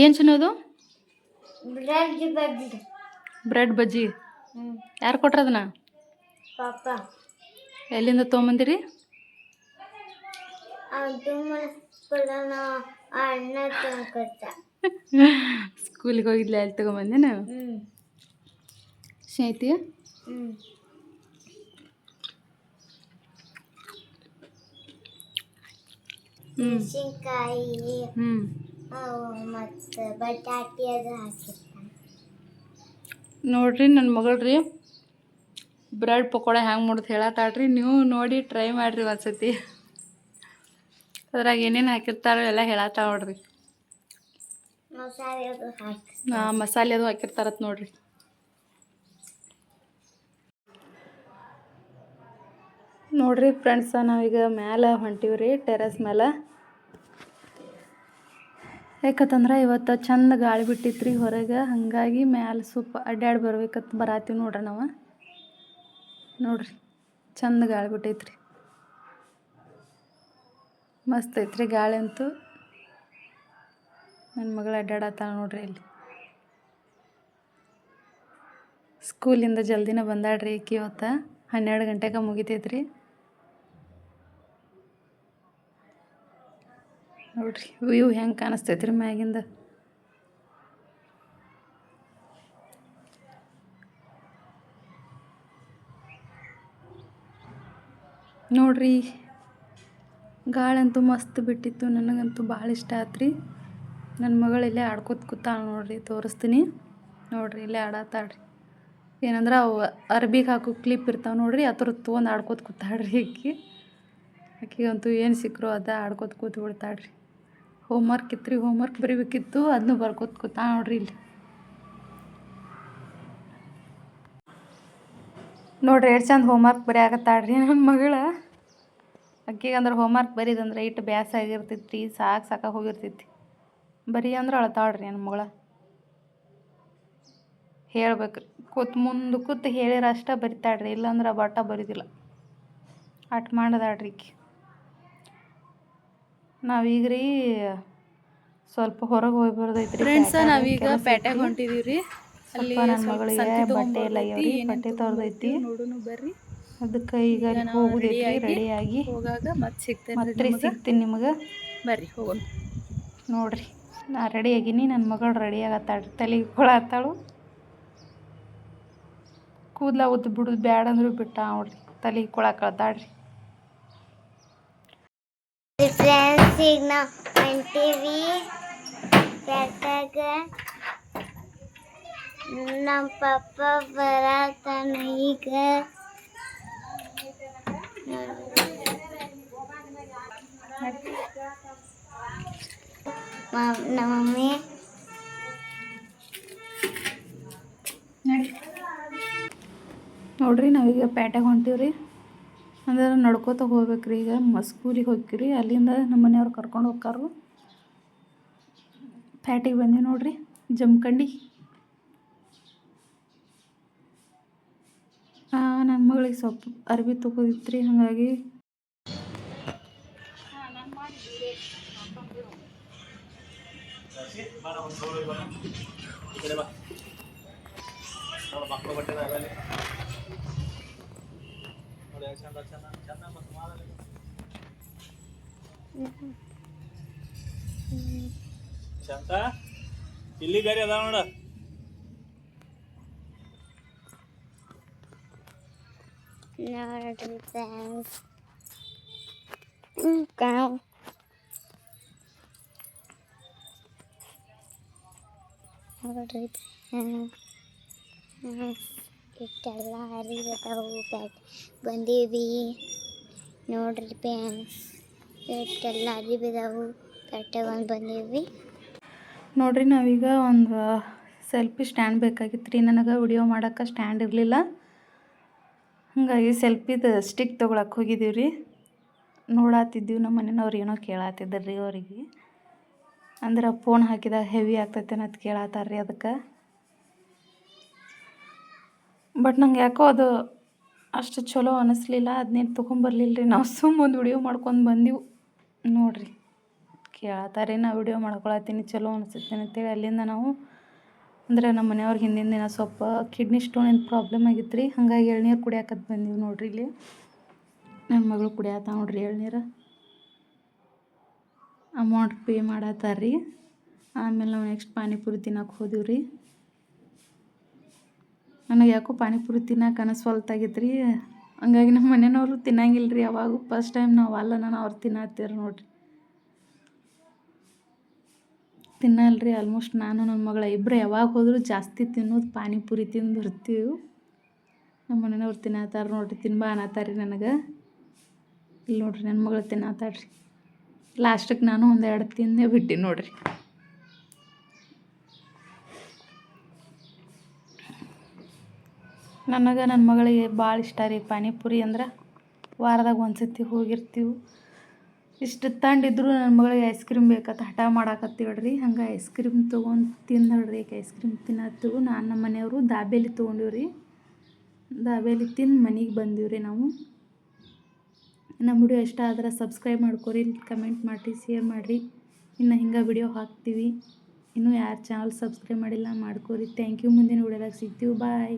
ಏನು ಚಿನ್ನೋದು ಬ್ರೆಡ್ ಬಜ್ಜಿ. ಯಾರು ಕೊಟ್ರ ಅದನ್ನ? ಪಾಪ. ಎಲ್ಲಿಂದ ತೊಗೊಂಬಂದಿರಿ? ಸ್ಕೂಲಿಗೆ ಹೋಗಿದ್ಲ? ಅಲ್ಲಿ ತಗೊಂಬಂದೆ ಹ್ಞೂ ಸ್ನೇಹಿತಿ ಹ್ಞೂ ಹ್ಞೂ ಮತ್ತು ಬಟಾಟೆ ಅದು ಹಾಕಿರ್ತಾನೆ. ನೋಡ್ರಿ ನನ್ನ ಮಗಳ್ರಿ ಬ್ರೆಡ್ ಪಕೋಡ ಹ್ಯಾಂಗೆ ಮಾಡೋದು ಹೇಳತ್ತಾಳ್ರಿ. ನೀವು ನೋಡಿ ಟ್ರೈ ಮಾಡಿರಿ ಒಂದ್ಸತಿ. ಅದ್ರಾಗ ಏನೇನು ಹಾಕಿರ್ತಾರೋ ಎಲ್ಲ ಹೇಳತ್ತಾಳ ನೋಡ್ರಿ. ನಾ ಮಸಾಲೆ ಅದು ಹಾಕಿರ್ತಾರತ್ ನೋಡ್ರಿ. ನೋಡ್ರಿ ಫ್ರೆಂಡ್ಸ ನಾವೀಗ ಮ್ಯಾಲೆ ಹೊಂಟಿವ್ರಿ ಟೆರೆಸ್ ಮೇಲೆ ಯಾಕತ್ತಂದ್ರೆ ಇವತ್ತು ಚಂದ ಗಾಳಿ ಬಿಟ್ಟಿತ್ರಿ ಹೊರಗೆ. ಹಾಗಾಗಿ ಮ್ಯಾಲೆ ಸ್ವಲ್ಪ ಅಡ್ಡಾಡಿ ಬರ್ಬೇಕತ್ ಬರಾತೀವಿ ನೋಡ್ರಿ ನಾವು. ನೋಡ್ರಿ, ಚಂದ ಗಾಳಿ ಬಿಟ್ಟೈತ್ರಿ. ಮಸ್ತ್ ಐತ್ರಿ ಗಾಳಿ ಅಂತೂ. ನನ್ನ ಮಗಳು ಅಡ್ಡಾಡತ್ತಾಳ ನೋಡ್ರಿ ಇಲ್ಲಿ ಸ್ಕೂಲಿಂದ ಜಲ್ದಿನ ಬಂದಾಳ್ರಿ ಈಕಿ ಇವತ್ತು. ಹನ್ನೆರಡು ಗಂಟೆಗೆ ಮುಗಿತೈತ್ರಿ. ನೋಡ್ರಿ. ವ್ಯೂ ಹೆಂಗೆ ಕಾಣಿಸ್ತೈತ್ರಿ ಮ್ಯಾಗಿಂದ? ನೋಡ್ರಿ, ಗಾಳಂತೂ ಮಸ್ತ್ ಬಿಟ್ಟಿತ್ತು. ನನಗಂತೂ ಭಾಳ ಇಷ್ಟ ಆತ್ರಿ. ನನ್ನ ಮಗಳು ಇಲ್ಲೇ ಆಡ್ಕೋತ ಕೂತಾಳ ನೋಡ್ರಿ, ತೋರಿಸ್ತೀನಿ. ನೋಡ್ರಿ, ಇಲ್ಲೇ ಆಡತ್ತಾಳ್ರಿ ಏನಂದ್ರೆ ಅವು ಅರ್ಬಿಗೆ ಹಾಕೋ ಕ್ಲಿಪ್ ಇರ್ತಾವೆ ನೋಡ್ರಿ ಥರದ್ದು ತೊಗೊಂಡು ಆಡ್ಕೋತ ಕೂತಾಳ್ರಿ ಅಕ್ಕಿ ಅಕ್ಕಿಗಂತೂ ಏನು ಸಿಕ್ಕರು ಅದ ಆಡ್ಕೋತ ಕೂತ್ ಬಿಡ್ತಾಳ್ರಿ ಹೋಮ್ವರ್ಕ್ ಇತ್ತು ರೀ ಹೋಮ್ವರ್ಕ್ ಬರೀಬೇಕಿತ್ತು ಅದನ್ನು ಬರ್ಕೋತ ಕೂತಾ ನೋಡ್ರಿ ಇಲ್ಲಿ. ನೋಡ್ರಿ ಎಷ್ಟು ಚಂದ ಹೋಮ್ವರ್ಕ್ ಬರೆಯಾಕತ್ತಾಳ್ರಿ ನನ್ನ ಮಗಳ. ಅಕ್ಕಿಗೆ ಅಂದ್ರೆ ಹೋಮ್ವರ್ಕ್ ಬರೀದಂದ್ರೆ ಇಟ್ಟು ಬ್ಯಾಸ ಆಗಿರ್ತೈತಿ ಸಾಕು ಸಾಕ ಹೋಗಿರ್ತೈತಿ ಬರೀ ಅಂದ್ರೆ ಅಳ್ತಾಳ್ರಿ ನನ್ನ ಮಗಳ. ಹೇಳ್ಬೇಕು ಕೂತ್ ಮುಂದೆ ಕೂತ್ ಹೇಳಿರ ಅಷ್ಟ ಬರಿತಾಳ್ರಿ, ಇಲ್ಲಾಂದ್ರೆ ಬಾಟ ಬರೀದಿಲ್ಲ. ಅಟ್ ಮಾಡದಾಳ್ರಿ ನಾವು ರೀ ಸ್ವಲ್ಪ ಹೊರಗೆ ಹೋಗಿ ಬರೋದೈತ್ರಿ. ಫ್ರೆಂಡ್ಸ್ ನಾವೀಗ ಪೇಟೆಗೆ ಹೊಂಟಿದೀವಿ. ಹೊಂಟಿದೀವ್ರಿ. ಅಲ್ಲಿ ಸ್ವಲ್ಪ ನನ್ನ ಮಗಳಿಗೆ ಬಟ್ಟೆ ಎಲ್ಲ ಇವ್ರಿ ಬಟ್ಟೆ ತೊರ್ದೈತಿ. ನೋಡುನು ಬರ್ರಿ. ಅದಕ್ಕೆ ಈಗ ಹೋಗುದೈತಿ ರೆಡಿಯಾಗಿ ಹೋಗಾಗ ಮತ್ತೆ ಸಿಗ್ತೇನೆ ಮತ್ತೆ ಸಿಗ್ತೀನಿ ನಿಮಗೆ. ಬರ್ರಿ ಹೋಗೋಣ. ನೋಡ್ರಿ ನಾ ರೆಡಿ ಆಗೀನಿ ನನ್ನ ಮಗಳು ರೆಡಿ ಆಗತ್ತಾಳ್ರಿ ತಲೆಗೆ ಕೊಳತ್ತಾಳು. ಕೂದಲ ಉದ್ದು ಬಿಡುದು ಬ್ಯಾಡ ಅಂದ್ರೂ ಬಿಟ್ಟ ನೋಡ್ರಿ ತಲೆಗೆ ಕೊಳಕಳ್ತಾಳ್ರಿ ಫ್ರೆಂಡ್ಸ್ ಈಗ ಹೊಂಟೀವಿ ಕೆಟ್ಟಾಗ ನಮ್ಮ ಪಪ್ಪ ಬರತಾನ ಈಗ ನಮ್ಮ ಮಮ್ಮಿ ನೋಡ್ರಿ ನಾವೀಗ ಪೇಟೆಗೆ ಹೊಂಟೀವ್ರಿ. ಅಂದ್ರೆ ನಡ್ಕೋತ ಹೋಗ್ಬೇಕ್ರಿ. ಈಗ ಮಸ್ಕೂರಿಗೆ ಸ್ಕೂಲಿಗೆ ಹೋಗ್ತೀರಿ. ಅಲ್ಲಿಂದ ನಮ್ಮ ಮನೆಯವ್ರು ಕರ್ಕೊಂಡು ಹೋಗ್ತಾರು ಪ್ಯಾಟಿಗೆ ಬಂದೀವಿ ನೋಡ್ರಿ. ಜಮ್ಕಂಡಿ. ನನ್ನ ಮಗಳಿಗೆ ಸೊಪ್ಪು ಅರ್ಬಿ ತೊಗೋದಿತ್ರಿ. ಹಾಗಾಗಿ ಶಾಂತ ಇಲ್ಲಿ ಗಾರಿ ಅದಾವ ನೋಡ ನೋಡ್ರಿ ಫ್ರೆಂಡ್ಸ್ ಕಾವ್ ನೋಡ್ರಿ ಫ್ರೆಂಡ್ಸ್ ಇಷ್ಟೆಲ್ಲ ಹರಿದವು ಪ್ಯಾಟ್ ಬಂದೀವಿ. ನೋಡ್ರಿ ಫ್ರೆಂಡ್ಸ್ ಇಷ್ಟೆಲ್ಲ ಅರಿಬಿದಾವು ಪ್ಯಾಟೆ ಒಂದು ಬಂದೀವಿ. ನೋಡ್ರಿ, ನಾವೀಗ ಒಂದು ಸೆಲ್ಫಿ ಸ್ಟ್ಯಾಂಡ್ ಬೇಕಾಗಿತ್ತು ರೀ ನನಗೆ ವಿಡಿಯೋ ಮಾಡೋಕ್ಕೆ ಸ್ಟ್ಯಾಂಡ್ ಇರಲಿಲ್ಲ. ಹಾಗಾಗಿ ಸೆಲ್ಫಿದು ಸ್ಟಿಕ್ ತೊಗೊಳಕ್ಕೆ ಹೋಗಿದ್ದೀವಿ ರೀ ನೋಡಾತಿದ್ದೀವಿ ನಮ್ಮ ಮನೆಯವ್ರು ಏನೋ ಕೇಳಾತಿದ್ರು ಅವರಿಗೆ. ಅಂದ್ರೆ ಫೋನ್ ಹಾಕಿದಾಗ ಹೆವಿ ಆಗ್ತೈತೆ ಅನ್ನೋದು ಕೇಳತ್ತಾರ ರೀ ಅದಕ್ಕೆ. ಬಟ್ ನಂಗೆ ಯಾಕೋ ಅದು ಅಷ್ಟು ಚಲೋ ಅನ್ನಿಸ್ಲಿಲ್ಲ ಅದನ್ನೇನು ತೊಗೊಂಬರ್ಲಿಲ್ಲ ರೀ ನಾವು ಸುಮ್ಮ ಒಂದು ವಿಡಿಯೋ ಮಾಡ್ಕೊಂಡು ಬಂದೆವು. ನೋಡ್ರಿ ಕೇಳತ್ತಾರೆ ನಾ ವಿಡಿಯೋ ಮಾಡ್ಕೊಳತ್ತೀನಿ ಚಲೋ ಅನಿಸುತ್ತೆ ಅಂತೇಳಿ ಅಲ್ಲಿಂದ ನಾವು. ಅಂದರೆ ನಮ್ಮ ಮನೆಯವ್ರಿಗೆ ಹಿಂದಿನ ದಿನ ಸ್ವಲ್ಪ ಕಿಡ್ನಿ ಸ್ಟೋನಿಂದ ಪ್ರಾಬ್ಲಮ್ ಆಗಿತ್ತು ರೀ ಹಾಗಾಗಿ ಎಳ್ನೀರು ಕುಡಿಯಾಕತ್ ಬಂದೀವಿ ನೋಡ್ರಿ ಇಲ್ಲಿ. ನನ್ನ ಮಗಳು ಕುಡಿಯತ್ತ ನೋಡ್ರಿ ಎಳ್ನೀರು. ಅಮೌಂಟ್ ಪೇ ಮಾಡತ್ತಾರ ರೀ ಆಮೇಲೆ ನಾವು ನೆಕ್ಸ್ಟ್ ಪಾನಿಪುರಿ ತಿನ್ನಕ್ಕೆ ಹೋದಿವಿ ರೀ ನನಗೆ ಯಾಕೋ ಪಾನಿಪುರಿ ತಿನ್ನೋಕೆ ಅನಸ್ವಲ್ತಾಗಿತ್ತು ರೀ ಹಂಗಾಗಿ ನಮ್ಮ ಮನೆಯವರು ತಿನ್ನಂಗಿಲ್ಲ ರೀ ಅವಾಗ ಫಸ್ಟ್ ಟೈಮ್ ನಾವು ಅಲ್ಲ, ನಾನು ಅವ್ರು ತಿನ್ನತ್ತೀರ ನೋಡಿರಿ. ತಿನ್ನಲ್ರಿ ಆಲ್ಮೋಸ್ಟ್ ನಾನು ನನ್ನ ಮಗಳ ಇಬ್ಬರು ಯಾವಾಗ ಹೋದರೂ ಜಾಸ್ತಿ ತಿನ್ನೋದು ಪಾನಿಪುರಿ ತಿಂದು ಬರ್ತೀವಿ. ನಮ್ಮ ಮನೆಯವ್ರು ತಿನ್ನತ್ತಾರ ನೋಡಿರಿ, ತಿನ್ಬಾ ಅನ್ನತ್ತಾರ ನನಗೆ. ಇಲ್ಲಿ ನೋಡಿರಿ ನನ್ನ ಮಗಳು ತಿನ್ನತ್ತಾಳ್ರಿ ಲಾಸ್ಟಿಗೆ ನಾನು ಒಂದೆರಡು ತಿಂದೇ ಬಿಟ್ಟಿನಿ ನೋಡ್ರಿ. ನನಗೆ ನನ್ನ ಮಗಳಿಗೆ ಭಾಳ ಇಷ್ಟ ರೀ ಪಾನಿಪುರಿ ಅಂದ್ರೆ ವಾರದಾಗ ಒಂದು ಸತಿ ಹೋಗಿರ್ತೀವಿ. ಇಷ್ಟು ತಂಡಿದ್ರು ನನ್ನ ಮಗಳಿಗೆ ಐಸ್ ಕ್ರೀಮ್ ಬೇಕತ್ತ ಹಠ ಮಾಡಾಕತ್ತೀವಳ್ರಿ ಹಂಗೆ ಐಸ್ ಕ್ರೀಮ್ ತೊಗೊಂಡು ತಿಂದಳ್ರಿ ಈಗ ಐಸ್ ಕ್ರೀಮ್ ತಿನ್ನತ್ತೀವಿ. ನಾನು ನಮ್ಮ ಮನೆಯವರು ದಾಬೇಲಿ ತೊಗೊಂಡಿವಿ ರೀ. ದಾಬೇಲಿ ತಿಂದು ಮನೆಗೆ ರೀ ನಾವು. ನಮ್ಮ ವಿಡಿಯೋ ಇಷ್ಟ ಆದ್ರೆ ಸಬ್ಸ್ಕ್ರೈಬ್ ಮಾಡ್ಕೊರಿ ಕಮೆಂಟ್ ಮಾಡಿರಿ ಶೇರ್ ಮಾಡಿರಿ. ಇನ್ನು ಹಿಂಗೆ ವಿಡಿಯೋ ಹಾಕ್ತೀವಿ. ಇನ್ನೂ ಯಾರು ಚಾನಲ್ ಸಬ್ಸ್ಕ್ರೈಬ್ ಮಾಡಿಲ್ಲ ಮಾಡ್ಕೊರಿ. ಥ್ಯಾಂಕ್ ಯು ಮುಂದಿನ ವಿಡಿಯೋದಾಗ ಸಿಗ್ತೀವಿ. ಬಾಯ್